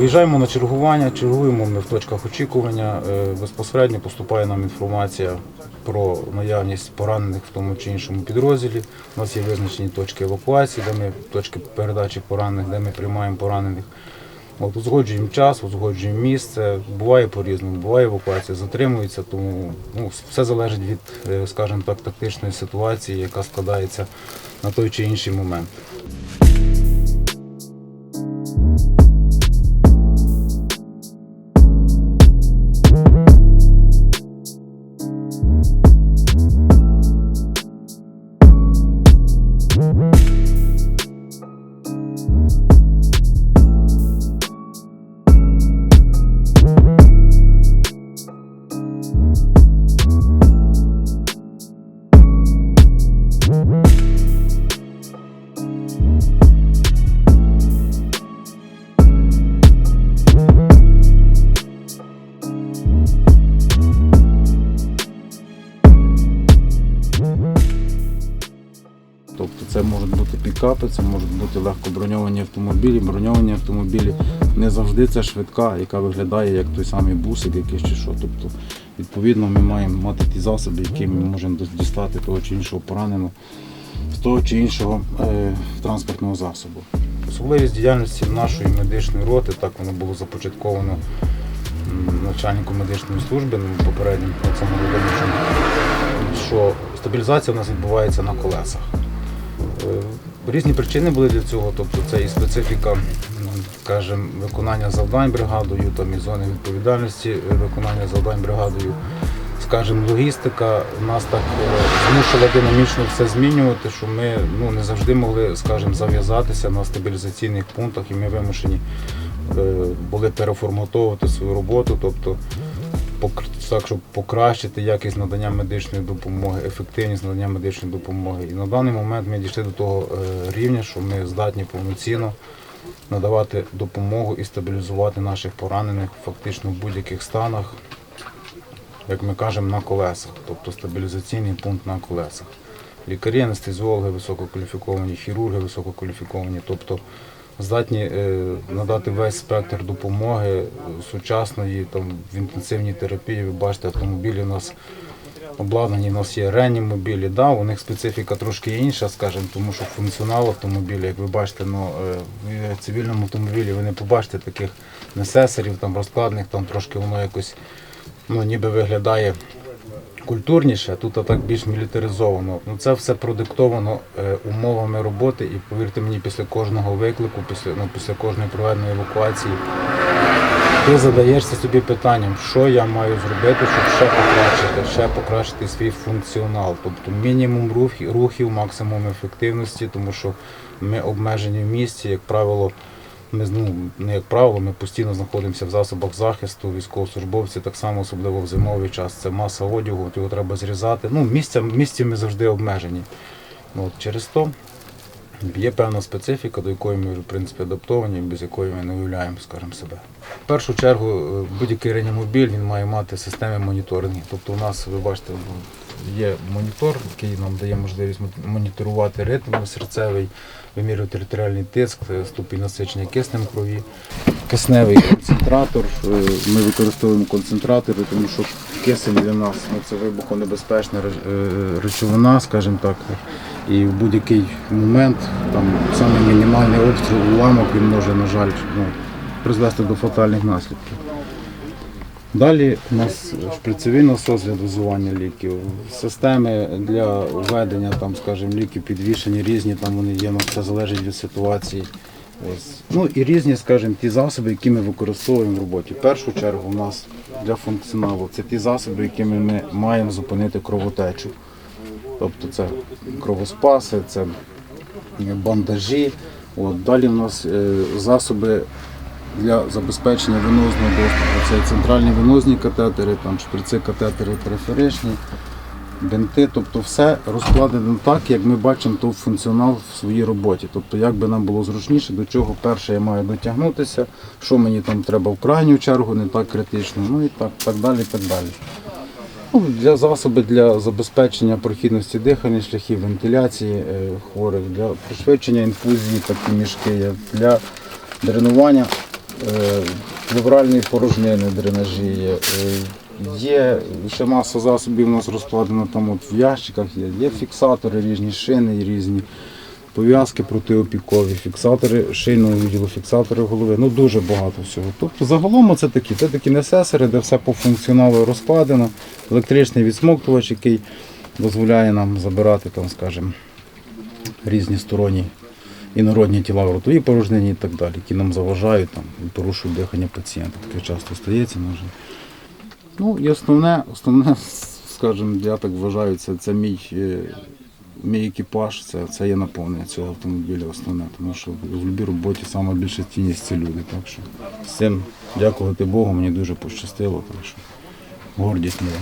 Виїжджаємо на чергування, чергуємо ми в точках очікування. Е, Безпосередньо поступає нам інформація про наявність поранених в тому чи іншому підрозділі. У нас є визначені точки евакуації, де ми точки передачі поранених, де ми приймаємо поранених. От, узгоджуємо час, узгоджуємо місце. Буває по-різному, буває евакуація, затримується, тому ну, все залежить від, е, скажімо так, тактичної ситуації, яка складається на той чи інший момент. Тобто це можуть бути пікапи, це можуть бути легкоброньовані автомобілі. Броньовані автомобілі не завжди це швидка, яка виглядає як той самий бусик якийсь чи що. Тобто, відповідно, ми маємо мати ті засоби, які ми можемо дістати того чи іншого пораненого з того чи іншого е, транспортного засобу. Особливість діяльності нашої медичної роти, так воно було започатковано начальником медичної служби ну, попереднім Олександром що стабілізація у нас відбувається на колесах. Е, Різні причини були для цього, тобто це і специфіка, скажімо, виконання завдань бригадою, там і зони відповідальності виконання завдань бригадою. Скажімо, логістика нас так е, змушувала динамічно все змінювати, що ми ну, не завжди могли, скажімо, зав'язатися на стабілізаційних пунктах, і ми вимушені е, були переформатовувати свою роботу, тобто так, щоб покращити якість надання медичної допомоги, ефективність надання медичної допомоги. І на даний момент ми дійшли до того е, рівня, що ми здатні повноцінно надавати допомогу і стабілізувати наших поранених фактично в будь-яких станах, як ми кажемо, на колесах, тобто стабілізаційний пункт на колесах. Лікарі, анестезіологи, висококваліфіковані, хірурги висококваліфіковані, тобто здатні е, надати весь спектр допомоги сучасної там, в інтенсивній терапії. Ви бачите, автомобілі у нас обладнані, у нас є реанімобілі. Да, у них специфіка трошки інша, скажімо, тому що функціонал автомобіля, як ви бачите, ну, е, в цивільному автомобілі ви не побачите таких несесорів, там, розкладних, там трошки воно якось ну, ніби виглядає культурніше, тут так більш мілітаризовано. Ну, це все продиктовано е, умовами роботи, і повірте мені, після кожного виклику, після, ну, після кожної проведеної евакуації, ти задаєшся собі питанням, що я маю зробити, щоб ще покращити, ще покращити свій функціонал. Тобто мінімум рухів, рухів максимум ефективності, тому що ми обмежені в місті, як правило. Ми ну, не як правило, ми постійно знаходимося в засобах захисту, військовослужбовці так само, особливо в зимовий час. Це маса одягу, от його треба зрізати. Ну, місця, місці ми завжди обмежені. От, через то є певна специфіка, до якої ми в принципі адаптовані, без якої ми не уявляємо, скажімо, себе. В першу чергу е, будь-який реанімобіль він має мати системи моніторингу. Тобто у нас, ви бачите, є монітор, який нам дає можливість моніторувати ритм серцевий, вимірювати територіальний тиск, е, ступінь насичення киснем крові. Кисневий концентратор. Е, Ми використовуємо концентратори, тому що кисень для нас ну, це вибухонебезпечна е, речовина, скажімо так. І в будь-який момент, там саме мінімальний обстріл, уламок він може, на жаль, ну, призвести до фатальних наслідків. Далі у нас шприцевий насос для ліків, системи для введення там, скажімо, ліків підвішені різні, там вони є, ну, це залежить від ситуації. Ось. Ну і різні, скажімо, ті засоби, які ми використовуємо в роботі. В першу чергу у нас для функціоналу це ті засоби, якими ми маємо зупинити кровотечу. Тобто це кровоспаси, це бандажі. От. Далі у нас е, засоби для забезпечення венозного доступу. Це центральні венозні катетери, там шприци, катетери периферичні, бинти, тобто все розкладено так, як ми бачимо то функціонал в своїй роботі. Тобто, як би нам було зручніше, до чого перше я маю дотягнутися, що мені там треба в крайню чергу, не так критично, ну і так, так далі. так далі. Ну, для засоби для забезпечення прохідності дихальних шляхів, вентиляції е, хворих, для пришвидшення інфузії такі мішки для дренування плевральні порожнини, дренажі є. Е, Є ще маса засобів у нас розкладено там от в ящиках, є, є фіксатори різні, шини різні, пов'язки протиопікові, фіксатори шийного відділу, фіксатори голови. Ну дуже багато всього. Тобто загалом це такі, це такі несесери, де все по функціоналу розкладено, електричний відсмоктувач, який дозволяє нам забирати, там, скажімо, різні сторонні інородні тіла в ротовій порожнині і так далі, які нам заважають, там, порушують дихання пацієнта. Таке часто стається, на жаль. Ну і основне, основне, скажімо, я так вважаю, це, це мій, е, мій екіпаж, це, це є наповнення цього автомобіля основне, тому що в любій роботі саме більша цінність це люди. Так що з цим, дякувати Богу, мені дуже пощастило, так що гордість моя.